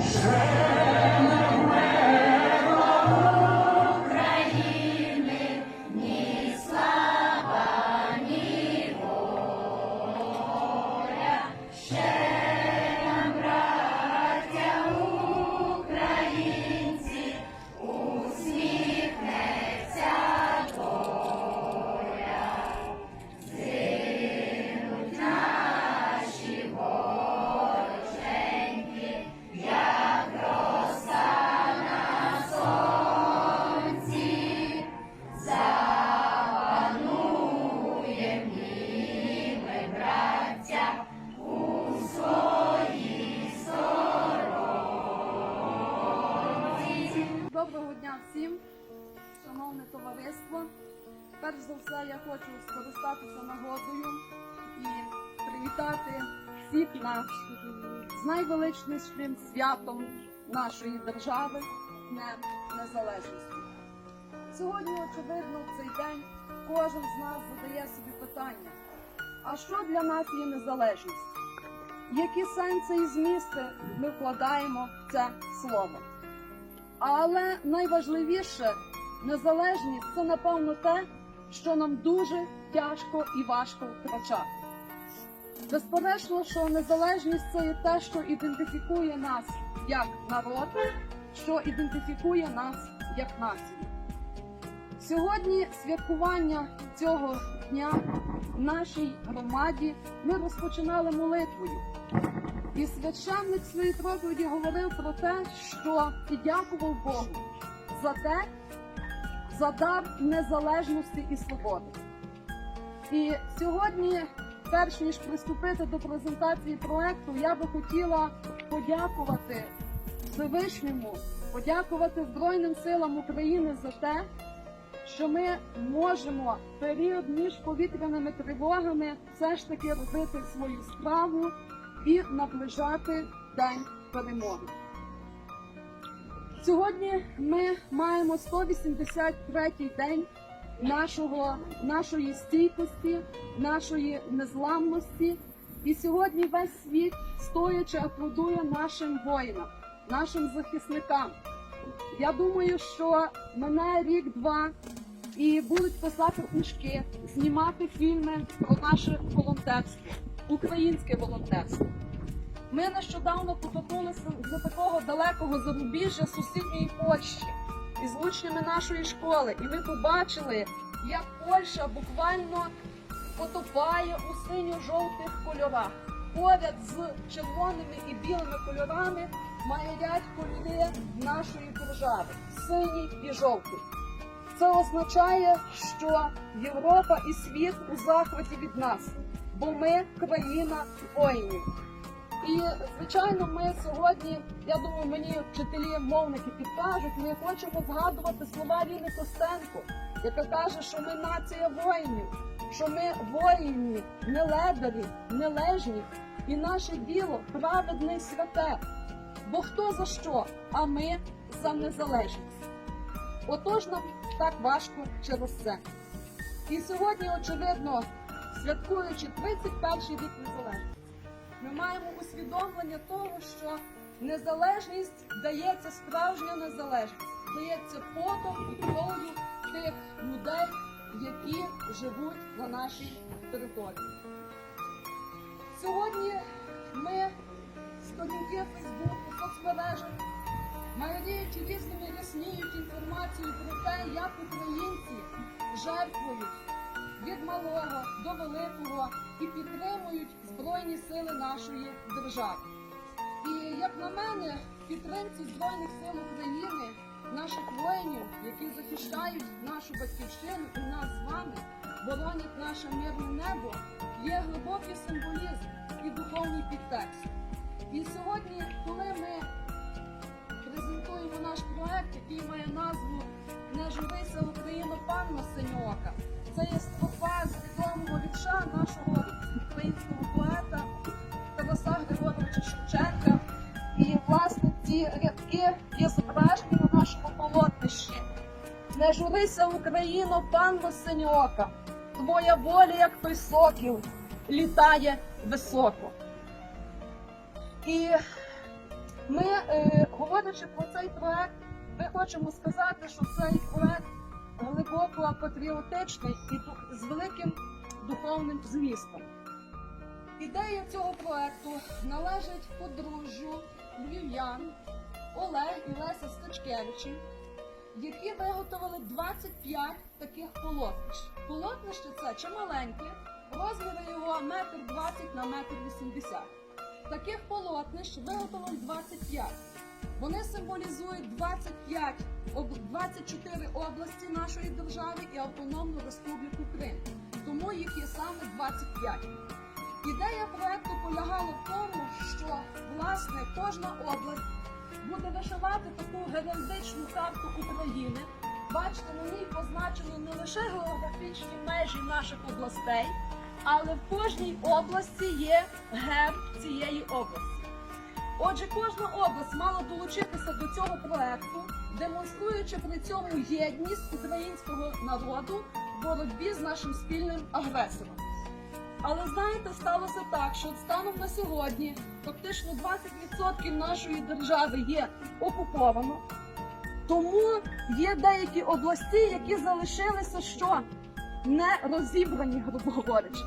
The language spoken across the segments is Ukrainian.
Strength. Перш за все, я хочу скористатися нагодою і привітати всіх нас з найвеличнішим святом нашої держави Днем Незалежності. Сьогодні, очевидно, в цей день кожен з нас задає собі питання: а що для нас є незалежність? Які сенси і змісти ми вкладаємо в це слово? Але найважливіше незалежність це напевно те, що нам дуже тяжко і важко втрачати. Безперечно, що незалежність це є те, що ідентифікує нас як народ, що ідентифікує нас як націю. Сьогодні святкування цього дня в нашій громаді ми розпочинали молитвою. І священник своїй проповіді говорив про те, що і дякував Богу за те, за дар незалежності і свободи. І сьогодні, перш ніж приступити до презентації проекту, я би хотіла подякувати Всевишньому, подякувати Збройним силам України за те, що ми можемо період між повітряними тривогами все ж таки робити свою справу і наближати день перемоги. Сьогодні ми маємо 183-й день нашого, нашої стійкості, нашої незламності. І сьогодні весь світ стоячи аплодує нашим воїнам, нашим захисникам. Я думаю, що мене рік-два і будуть писати книжки, знімати фільми про наше волонтерство, українське волонтерство. Ми нещодавно повернулися з такого далекого зарубіжжя сусідньої Польщі із учнями нашої школи, і ми побачили, як Польща буквально потопає у синьо-жовтих кольорах. Поряд з червоними і білими кольорами маярять кольори нашої держави синій і жовтий. Це означає, що Європа і світ у захваті від нас, бо ми країна воїнів. І звичайно, ми сьогодні, я думаю, мені вчителі мовники підкажуть, ми хочемо згадувати слова Ліни Костенко, яка каже, що ми нація воїнів, що ми воїні, не ледарі, не лежні, і наше діло праведне й святе. Бо хто за що, а ми за незалежність. Отож нам так важко через це. І сьогодні, очевидно, святкуючи 31-й рік незалежності, ми маємо усвідомлення того, що незалежність дається справжня незалежність, дається потом і кров'ю тих людей, які живуть на нашій території. Сьогодні ми сторінки Фейсбуку, соцмережах майоріють різними рясніють інформацію про те, як українці жертвують від малого до великого і підтримують Збройні сили нашої держави. І як на мене, підтримці Збройних сил України, наших воїнів, які захищають нашу батьківщину і нас з вами, боронять наше мирне небо, є глибокий символізм і духовний підтекст. І сьогодні, коли ми презентуємо наш проект, який має назву Не живися Україна панно синьока. Це є строфа з відомого вірша нашого українського поета Тараса Григоровича Шевченка. І власне ці рядки є зображені на нашому полотнищі. Не журися, Україно, панно синьока, твоя воля, як той сокіл, літає високо. І Ми, е, говорячи про цей проект, ми хочемо сказати, що цей проект глибоко патріотичний і з великим духовним змістом. Ідея цього проекту належить подружжю львів'ян Олег і Леся Стачкевичі, які виготовили 25 таких полотнищ. Полотнище це чималеньке, розміри його метр 20 на метр 80. Таких полотнищ виготовили 25. Вони символізують 25, 24 області нашої держави і Автономну Республіку Крим. Тому їх є саме 25. Ідея проекту полягала в тому, що власне кожна область буде вишивати таку героїчну карту України. Бачите, на ній позначено не лише географічні межі наших областей, але в кожній області є герб цієї області. Отже, кожна область мала долучитися до цього проекту, демонструючи при цьому єдність українського народу в боротьбі з нашим спільним агресором. Але знаєте, сталося так, що станом на сьогодні фактично 20% нашої держави є окуповано. Тому є деякі області, які залишилися що не розібрані, грубо говорячи.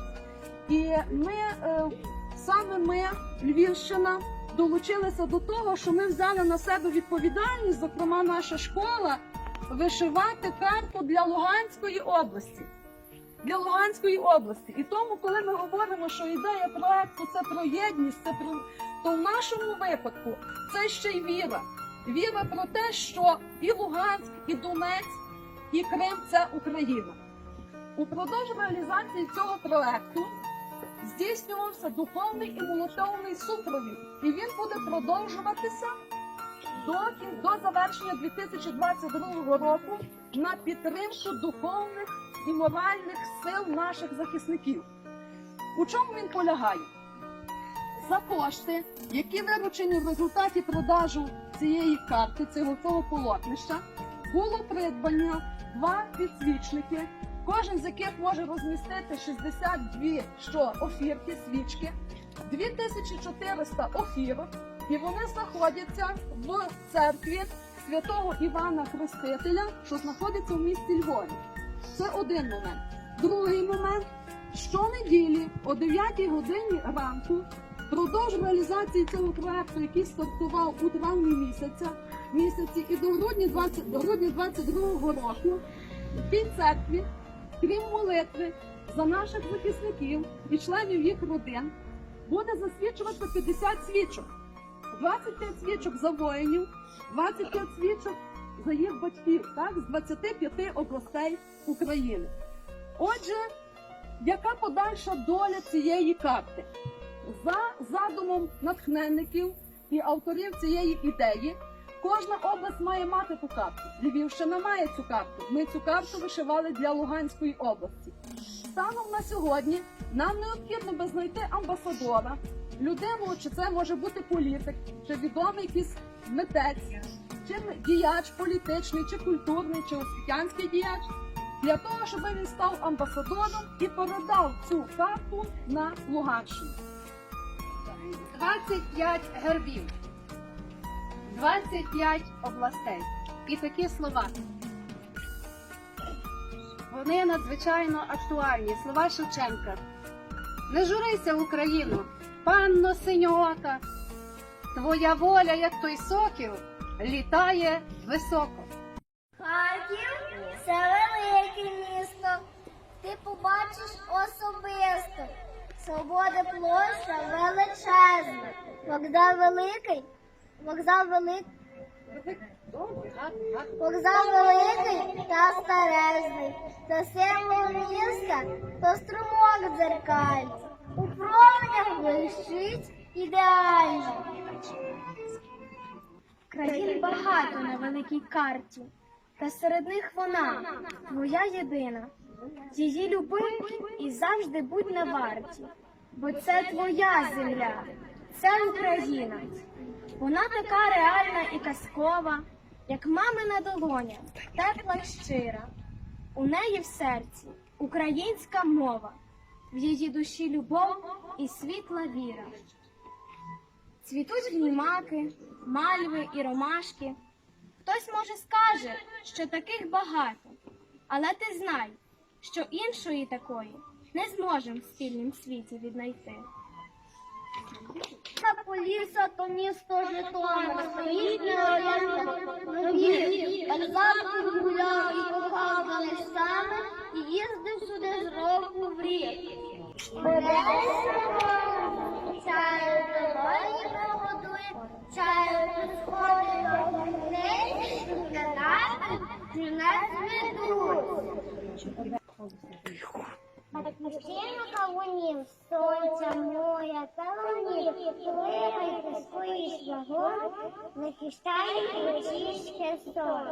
І ми е, саме ми, Львівщина, долучилися до того, що ми взяли на себе відповідальність, зокрема наша школа, вишивати карту для Луганської області. Для Луганської області. І тому, коли ми говоримо, що ідея проекту це про єдність, це про то в нашому випадку це ще й віра. Віра про те, що і Луганськ, і Донець, і Крим це Україна. Упродовж реалізації цього проекту здійснювався духовний і молитовний супровід, і він буде продовжуватися до, до завершення 2022 року на підтримку духовних і моральних сил наших захисників. У чому він полягає? За кошти, які виручені в результаті продажу цієї карти, цього полотнища, було придбано два підсвічники, кожен з яких може розмістити 62 що, офірки, свічки, 2400 офірок, і вони знаходяться в церкві святого Івана Хрестителя, що знаходиться в місті Львові. Це один момент. Другий момент. Щонеділі о 9 годині ранку, впродовж реалізації цього проекту, який стартував у травні місяця, місяці і до грудня 20, до грудня 22 року, в тій церкві, крім молитви за наших захисників і членів їх родин, буде засвічувати 50 свічок. 25 свічок за воїнів, 25 свічок за їх батьків, так, з 25 областей України. Отже, яка подальша доля цієї карти? За задумом натхненників і авторів цієї ідеї, кожна область має мати ту карту. Львівщина має цю карту. Ми цю карту вишивали для Луганської області. Станом на сьогодні нам необхідно би знайти амбасадора, людину, чи це може бути політик, чи відомий якийсь митець, чи діяч політичний, чи культурний, чи освітянський діяч, для того, щоб він став амбасадором і передав цю карту на Луганщину. 25 гербів, 25 областей. І такі слова. Вони надзвичайно актуальні. Слова Шевченка. Не журися, Україно, панно синьоока. Твоя воля, як той сокіл, літає високо. Харків це велике місто. Ти побачиш особисто. Свобода площа величезна. Вокзал великий. Вокзал великий. Вокзал великий та старезний. Та символ міста, то струмок дзеркальний. У променях блищить ідеально. Країн багато на великій карті, та серед них вона, твоя єдина. Її люби і завжди будь на варті, бо це твоя земля, це Україна. Вона така реальна і казкова, як мамина долоня, тепла й щира. У неї в серці українська мова, в її душі любов і світла віра. Цвітуть в ній маки, мальви і ромашки. Хтось, може, скаже, що таких багато, але ти знай, що іншої такої не зможем в спільнім світі віднайти. Поліса то місто Житомир, стоїть нові. А завтра гуляв і кохав листами, і їздив сюди з року в рік. Чаю дорої погодує, чаю сходить до гнець, гадати, жінець ведуть. Всім кавунів, сонця, моря, талонів, Тримайте свої шлагом, захищайте російське сон.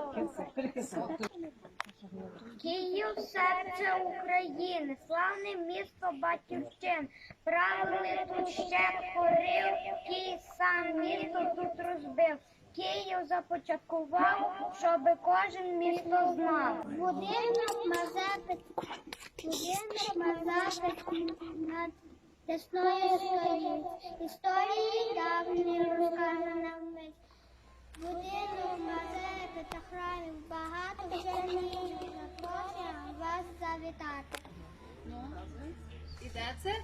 Київ серце України, славне місто батьківщин, правили тут ще хорив, Київ сам місто тут розбив. Київ започаткував, щоб кожен місто знав. Будинок Мазепи, будинок Мазепи над Десною стоїть. Історії давні розказана вмить. Будинок Мазепи та храмів багато вже нині. Запрошуємо вас завітати. І де це?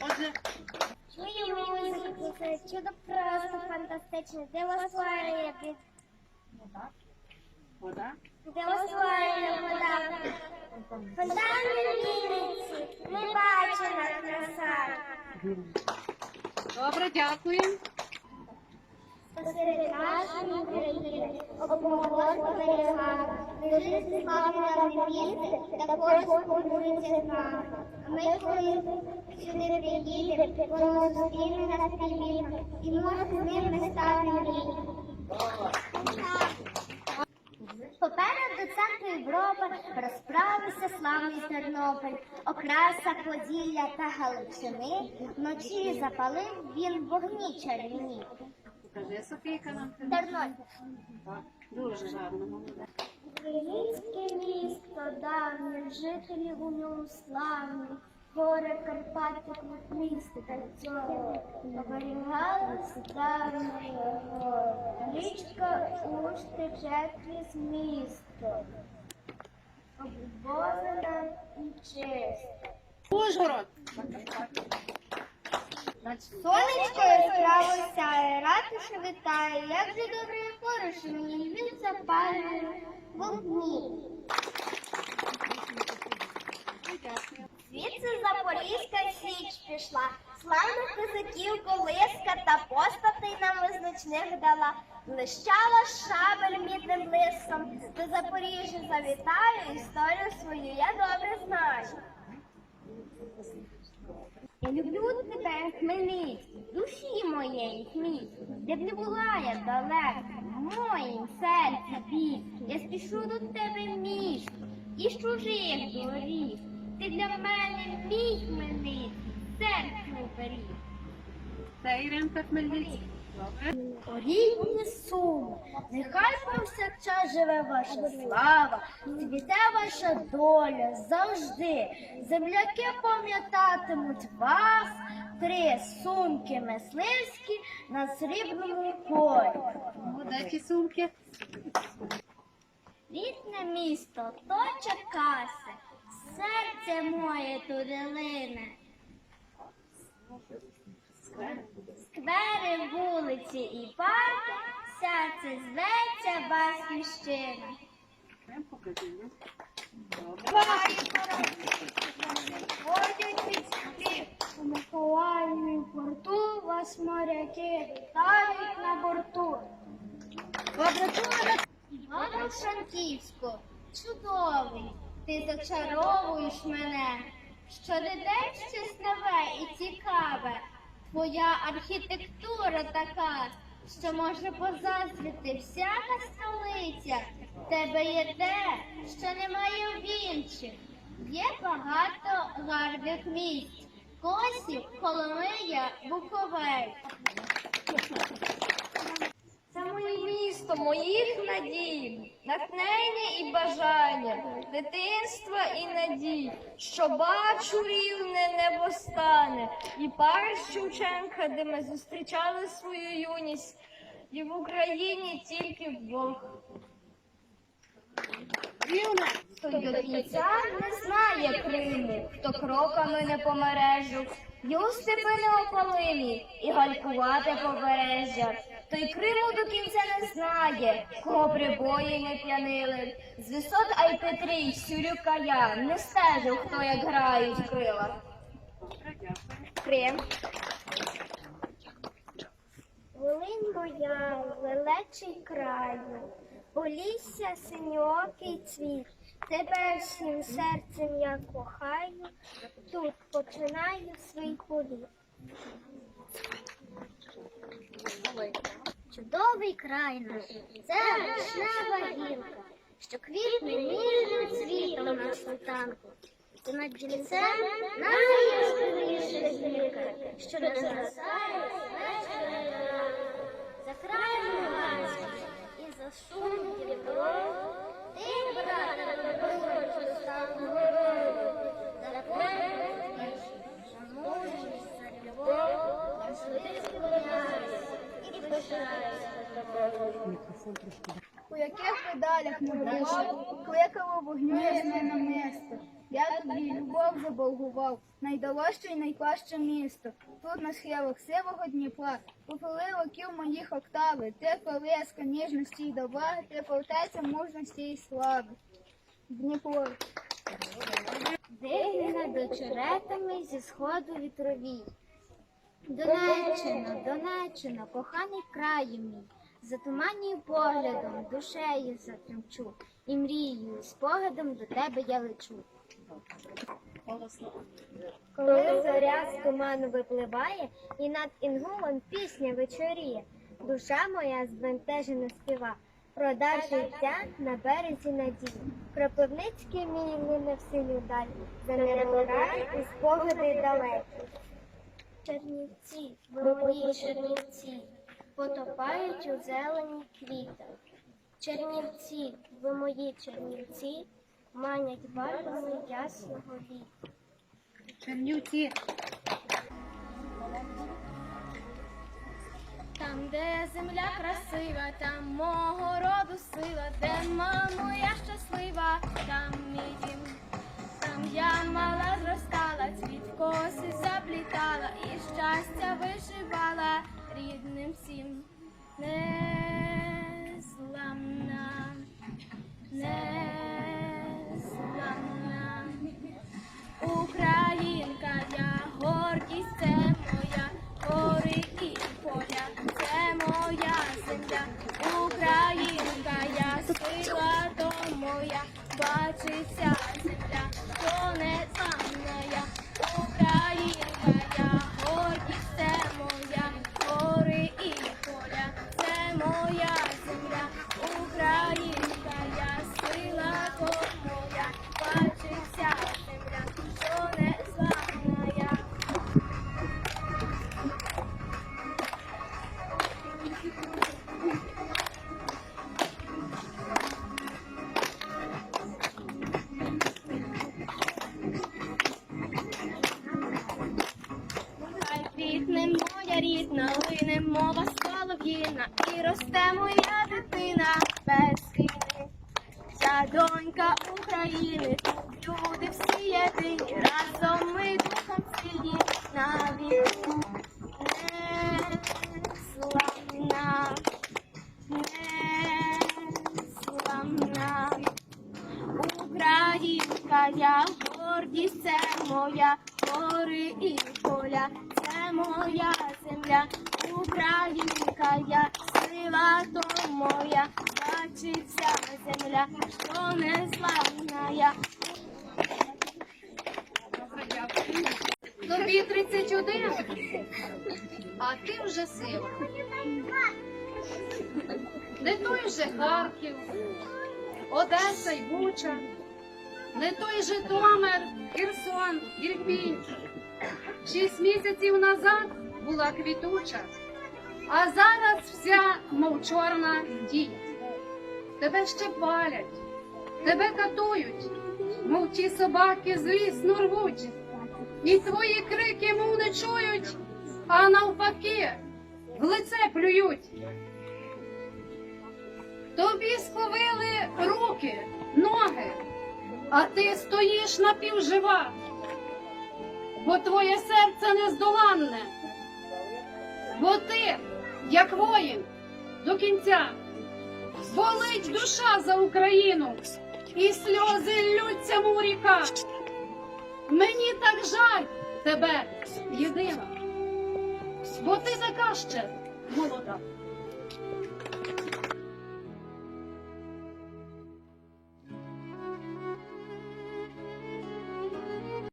Отже, Чую музику, це чудо просто фантастичне. Де вас під вода. Де вас лає вода. Фонтани Вінниці, небачена краса. Добре, дякуємо. Посеред нашої України, обговорювати берега, лежить славне місце, також побудується з нами. Ми коли сюди приїдемо, воно зустріне нас привітно, і може з ним мрій. Попереду центру Європи розправився славний Тернопіль, окраса Поділля та Галичини. Вночі запалив він вогні чарівні. Покажи, Софійка, нам. Тернопіль. Так, Дуже гарно, молодець. Українське місто давнє, жителі у ньому славні, гори Карпати місто танцьове, оберігали славні гори. Річка Уж тече крізь місто, обвозена і чиста. Ужгород. Сонечко яскраво сяє, ратуша вітає, як же добре поруч мені, він запалює вогні. Звідси Запорізька січ пішла, славних козаків колиска та постатей нам визначних дала. Блищала шабель мідним лисом, до Запоріжжя завітаю, історію свою я добре знаю. Люблю тебе, Хмельницький, душі моєї хміль, де б не була я далеко, в моїм серці бій, я спішу до тебе міст, і з чужих доріг. Ти для мене мій Хмельницький, серце беріг. Це Іринка Хмельницька. Рідні суми, нехай повсякчас живе ваша слава, цвіте ваша доля завжди. Земляки пам'ятатимуть вас, три сумки мисливські на срібному полі. Молодець сумки. Рідне місто, то Черкаси, серце моє туди лине. Сквери, вулиці і парки, вся це зветься ну. Добре. Ходять від у Миколаєві порту вас моряки вітають на борту. Івано Франківську, чудовий, ти зачаровуєш мене. Щодень щось нове і цікаве. Твоя архітектура така, що може позаздрити всяка столиця. В Тебе є те, що немає в інших. Є багато гарних місць. Косів, Коломия, Буковель. Місто моїх надій, натхнення і бажання, дитинства і надій, що бачу рівне небо стане, і Париж Шевченка, де ми зустрічали свою юність, і в Україні тільки вдвох. Рівно. Хто до кінця не знає Криму, хто кроками не помережу, юстипи неопалимі і галькувати побережжя. Той Криму до кінця не знає, кого прибої не п'янили. З висот Айпетрій, Сюрюка я не стежив, хто як грають в крила. Крим. Волинь моя, величий краю, полісся синьоокий цвіт, тебе всім серцем я кохаю, тут починаю свій політ. Чудовий край наш, це вишнева гілка, що квітне ніжним цвітом на світанку. Це над джільцем найяскравіша зірка, що не згасає вечора. За краєм ганським і за шум Дніпро, ти, брате, не проходиш останню горою. За тебе, за мужність, за любов, за свої склоняюся і пишаюся тобою. У яких педалях кликало вогню ясне на місто. Я тобі любов заболгував, найдорожче і найкраще місто. Тут на схилах сивого Дніпра попили років моїх октави, ти колеска ніжності й добра, ти фортеця мужності і слави. Дніпро. Дивна до черетами зі сходу вітровій. Донеччина, Донеччина, коханий краю мій, затуманюю поглядом, душею затремчу, і мрією, спогадом до тебе я лечу. Коли зоря з туману випливає, і над інгулом пісня вечоріє, душа моя збентежена співа, про дар життя на березі надії. Кропивницький мій лине в синю даль, за рай і спогади далекі. Чернівці, ви мої чернівці, потопають у зелені квіти. Чернівці, ви мої чернівці, манять барвами ясного віку. Чернівці. Там, де земля красива, там мого роду сила, де мамо я щаслива, там мій дім. Там я мала зростала, цвіт коси заплітала і щастя вишивала рідним всім. Незламна, незламна. Українка, я гордість це моя, гори і поля, це моя земля. Українка, я сила то моя, бачиться моя рідна, лине мова солов'їна, і росте моя дитина без війни. Ця донька України, люди всі єдині, разом ми духом сильні на війну. Незламна, незламна. Українка, я гордість, це моя гори і поля, це моя Українка, я сила то моя, бачиться земля, що не славна я. Тобі 31, а ти вже сила. Не той же Харків, Одеса й Буча, не той же Житомир, Херсон, Ірпінь. Шість місяців назад була квітуча, А зараз вся мов чорна дія. Тебе ще палять, тебе катують, мов ті собаки звісно рвуть. І твої крики мов не чують, а навпаки в лице плюють. Тобі сховили руки, ноги, а ти стоїш напівжива, бо твоє серце нездоланне, бо ти, як воїн, до кінця, болить душа за Україну, і сльози ллються, мов ріка. Мені так жаль тебе, єдина, бо ти така ще молода.